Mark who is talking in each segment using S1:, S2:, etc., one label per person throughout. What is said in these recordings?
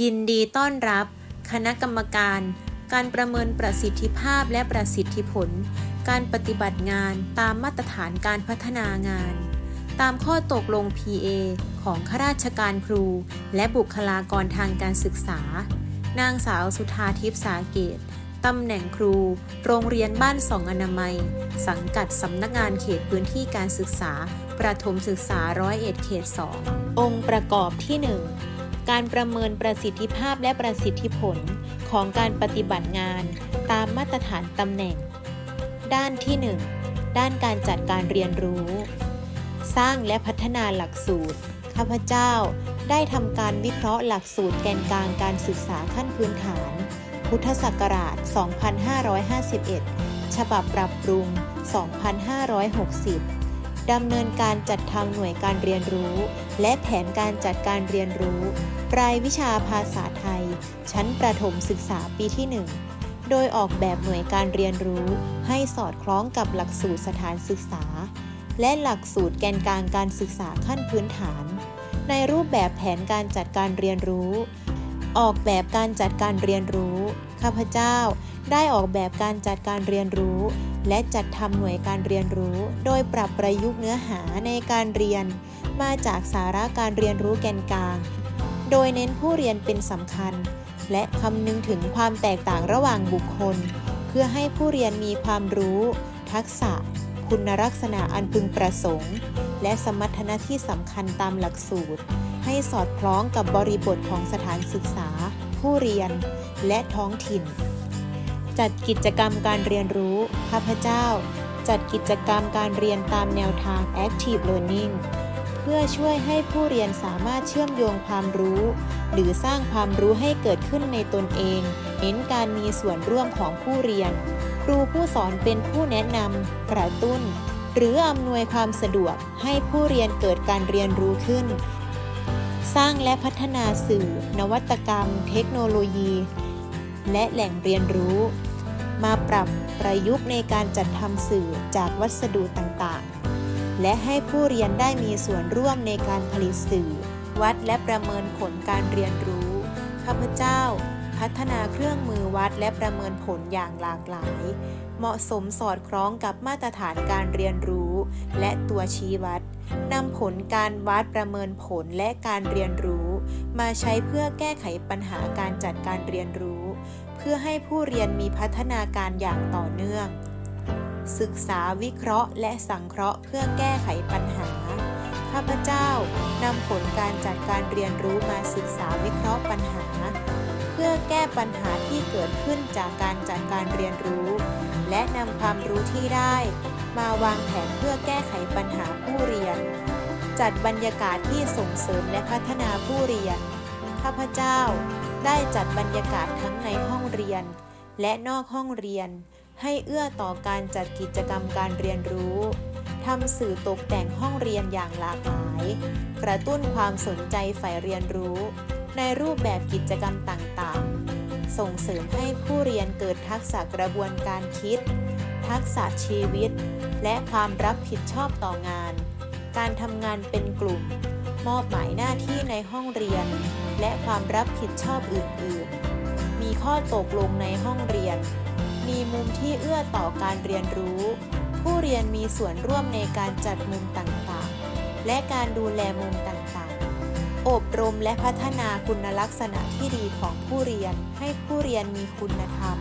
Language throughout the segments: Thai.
S1: ยินดีต้อนรับ คณะกรรมการ การประเมินประสิทธิภาพและประสิทธิผล การปฏิบัติงานตามมาตรฐานการพัฒนางาน ตามข้อตกลง PA ของข้าราชการครู และบุคลากรทางการศึกษา นางสาวสุธาทิพย์สาเกตตำแหน่งครู โรงเรียนบ้านสองอนามัย สังกัดสำนักงานเขตพื้นที่การศึกษา ประถมศึกษาร้อยเอ็ดเขต 2 องค์ประกอบที่ 1 การประเมินประสิทธิภาพและประสิทธิผลของการปฏิบัติงานตามมาตรฐานตำแหน่ง ด้านที่ 1 ด้านการจัดการเรียนรู้ สร้างและพัฒนาหลักสูตร ข้าพเจ้าได้ทำการวิเคราะห์หลักสูตรแกนกลางการศึกษาขั้นพื้นฐาน พุทธศักราช 2551 ฉบับปรับปรุง 2560ดำเนินการจัดทำหน่วยการเรียนรู้ และแผนการจัดการเรียนรู้ รายวิชาภาษาไทย ชั้นประถมศึกษาปีที่ 1 โดยออกแบบหน่วยการเรียนรู้ ให้สอดคล้องกับหลักสูตรสถานศึกษา และหลักสูตรแกนกลางการศึกษาขั้นพื้นฐาน ในรูปแบบแผนการจัดการเรียนรู้ ออกแบบการจัดการเรียนรู้ ข้าพเจ้า ได้ออกแบบการจัดการเรียนรู้ และจัดทำหน่วยการเรียนรู้ โดยปรับประยุกต์เนื้อหาในการเรียน มาจากสาระการเรียนรู้แกนกลาง โดยเน้นผู้เรียนเป็นสำคัญ และคำนึงถึงความแตกต่างระหว่างบุคคล เพื่อให้ผู้เรียนมีความรู้ ทักษะ คุณลักษณะอันพึงประสงค์ และสมรรถนะที่สำคัญตามหลักสูตร ให้สอดคล้องกับบริบทของสถานศึกษา ผู้เรียน และท้องถิ่น จัดกิจกรรมการเรียนรู้ ข้าพเจ้า จัดกิจกรรมการเรียนตามแนวทาง Active Learning พื่อช่วยให้ผู้เรียนสามารถเชื่อมโยงความรู้ หรือสร้างความรู้ให้เกิดขึ้นในตนเอง เน้นการมีส่วนร่วมของผู้เรียน ครูผู้สอนเป็นผู้แนะนำกระตุ้น หรืออำนวยความสะดวกให้ผู้เรียนเกิดการเรียนรู้ขึ้น สร้างและพัฒนาสื่อ นวัตกรรม เทคโนโลยี และแหล่งเรียนรู้ มาปรับประยุกต์ในการจัดทำสื่อจากวัสดุต่างๆ และให้ผู้เรียนได้มีส่วนร่วมในการผลิตสื่อ วัดและประเมินผลการเรียนรู้ข้าพเจ้า พัฒนาเครื่องมือวัดและประเมินผลอย่างหลากหลาย เหมาะสมสอดคล้องกับมาตรฐานการเรียนรู้ และตัวชี้วัดนำผลการวัดประเมินผลและการเรียนรู้ มาใช้เพื่อแก้ไขปัญหาการจัดการเรียนรู้ เพื่อให้ผู้เรียนมีพัฒนาการอย่างต่อเนื่อง ศึกษาวิเคราะห์ และสังเคราะห์เพื่อแก้ไขปัญหา ข้าพเจ้านำผลการจัดการเรียนรู้มาศึกษาวิเคราะห์ปัญหา เพื่อแก้ปัญหาที่เกิดขึ้นจากการจัดการเรียนรู้ และนำความรู้ที่ได้ มาวางแผนเพื่อแก้ไขปัญหาผู้เรียน จัดบรรยากาศที่ส่งเสริมและพัฒนาผู้เรียน ข้าพเจ้าได้จัดบรรยากาศทั้งในห้องเรียน และนอกห้องเรียน ให้เอื้อต่อการจัดกิจกรรมการเรียนรู้ทำสื่อตกแต่งห้องเรียนอย่างหลากหลาย กระตุ้นความสนใจใฝ่เรียนรู้ ในรูปแบบกิจกรรมต่างๆ ส่งเสริมให้ผู้เรียนเกิดทักษะกระบวนการคิด ทักษะชีวิต และความรับผิดชอบต่องาน การทำงานเป็นกลุ่ม มอบหมายหน้าที่ในห้องเรียน และความรับผิดชอบอื่นๆ มีข้อตกลงในห้องเรียน มีมุมที่เอื้อต่อการเรียนรู้ ผู้เรียนมีส่วนร่วมในการจัดมุมต่างๆ และการดูแลมุมต่างๆ อบรมและพัฒนาคุณลักษณะที่ดีของผู้เรียน ให้ผู้เรียนมีคุณธรรม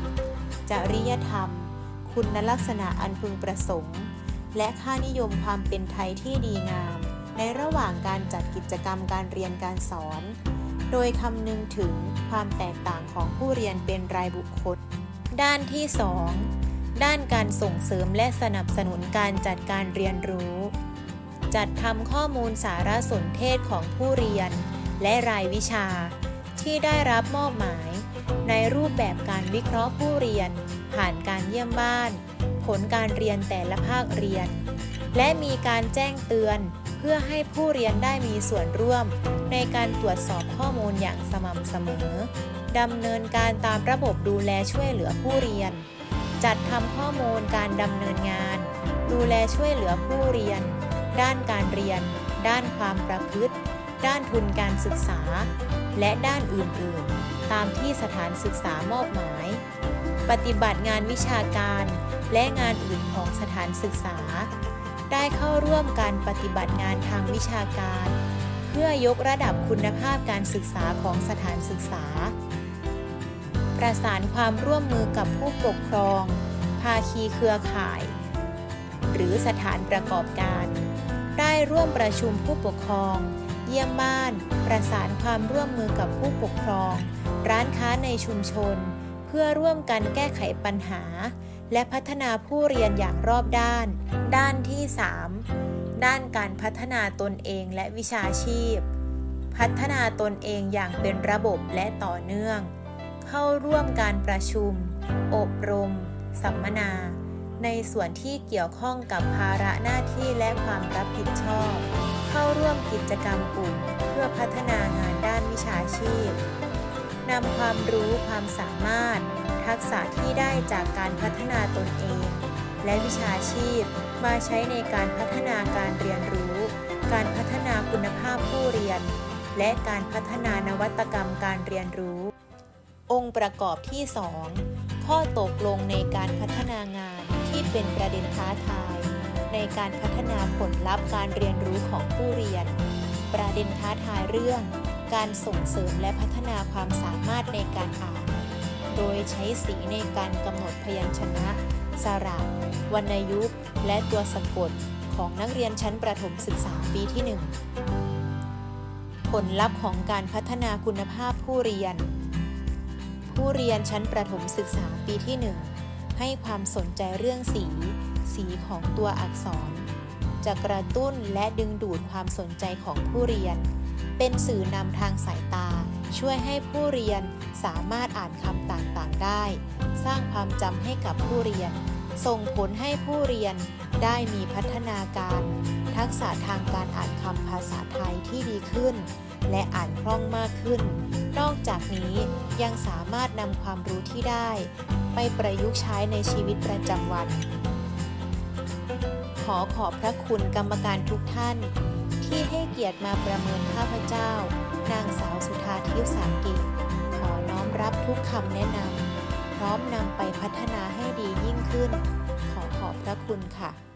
S1: จริยธรรม คุณลักษณะอันพึงประสงค์ และค่านิยมความเป็นไทยที่ดีงาม ในระหว่างการจัดกิจกรรมการเรียนการสอน โดยคำนึงถึงความแตกต่างของผู้เรียนเป็นรายบุคคล ด้านที่ 2 ด้านการส่งเสริมและสนับสนุนการจัดการเรียนรู้ จัดทำข้อมูลสารสนเทศของผู้เรียน และรายวิชา ที่ได้รับมอบหมาย ในรูปแบบการวิเคราะห์ผู้เรียน ผ่านการเยี่ยมบ้าน ผลการเรียนแต่ละภาคเรียน และมีการแจ้งเตือนเพื่อให้ผู้เรียนได้มีส่วนร่วมในการตรวจสอบข้อมูลอย่างสม่ำเสมอ ดำเนินการตามระบบดูแลช่วยเหลือผู้เรียน จัดทำข้อมูลการดำเนินงาน ดูแลช่วยเหลือผู้เรียน ด้านการเรียน ด้านความประพฤติ ด้านทุนการศึกษา และด้านอื่นๆ ตามที่สถานศึกษามอบหมาย ปฏิบัติงานวิชาการและงานอื่นของสถานศึกษา ได้เข้าร่วมการปฏิบัติงานทางวิชาการ เพื่อยกระดับคุณภาพการศึกษาของสถานศึกษา ประสานความร่วมมือกับผู้ปกครอง ภาคีเครือข่าย หรือสถานประกอบการ ได้ร่วมประชุมผู้ปกครอง เยี่ยมบ้าน ประสานความร่วมมือกับผู้ปกครอง ร้านค้าในชุมชน เพื่อร่วมกันแก้ไขปัญหา และพัฒนาผู้เรียนอย่างรอบด้าน ด้านที่ 3 ด้านการพัฒนาตนเองและวิชาชีพ พัฒนาตนเองอย่างเป็นระบบและต่อเนื่อง เข้าร่วมการประชุม อบรม สัมมนา ในส่วนที่เกี่ยวข้องกับภาระหน้าที่และความรับผิดชอบ เข้าร่วมกิจกรรมกลุ่ม เพื่อพัฒนางานด้านวิชาชีพนำความรู้ความสามารถ ทักษะที่ได้จากการพัฒนาตนเอง และวิชาชีพ มาใช้ในการพัฒนาการเรียนรู้ การพัฒนาคุณภาพผู้เรียน และการพัฒนานวัตกรรมการเรียนรู้ องค์ประกอบที่ 2 ข้อตกลงในการพัฒนางานที่เป็นประเด็นท้าทาย ในการพัฒนาผลลัพธ์การเรียนรู้ของผู้เรียน ประเด็นท้าทายเรื่อง การส่งเสริมและพัฒนาความสามารถในการอ่าน โดยใช้สีในการกำหนดพยัญชนะ สระ วรรณยุกต์ และตัวสะกดของนักเรียนชั้นประถมศึกษาปีที่ 1 ผลลัพธ์ของการพัฒนาคุณภาพผู้เรียน ผู้เรียนชั้นประถมศึกษาปีที่ 1 ให้ความสนใจเรื่องสี สีของตัวอักษร จะกระตุ้นและดึงดูดความสนใจของผู้เรียน เป็นสื่อนำทางสายตา ช่วยให้ผู้เรียนสามารถอ่านคำต่างๆได้ สร้างความจำให้กับผู้เรียน ส่งผลให้ผู้เรียนได้มีพัฒนาการ ทักษะทางการอ่านคำภาษาไทยที่ดีขึ้น และอ่านคล่องมากขึ้น นอกจากนี้ยังสามารถนำความรู้ที่ได้ ไปประยุกต์ใช้ในชีวิตประจำวัน ขอขอบพระคุณกรรมการทุกท่าน ที่ให้เกียรติมาประเมินข้าพเจ้า นางสาวสุธาทิพย์สากิจขอน้อมรับทุกคำแนะนำพร้อมนำไปพัฒนาให้ดียิ่งขึ้น ขอขอบพระคุณค่ะ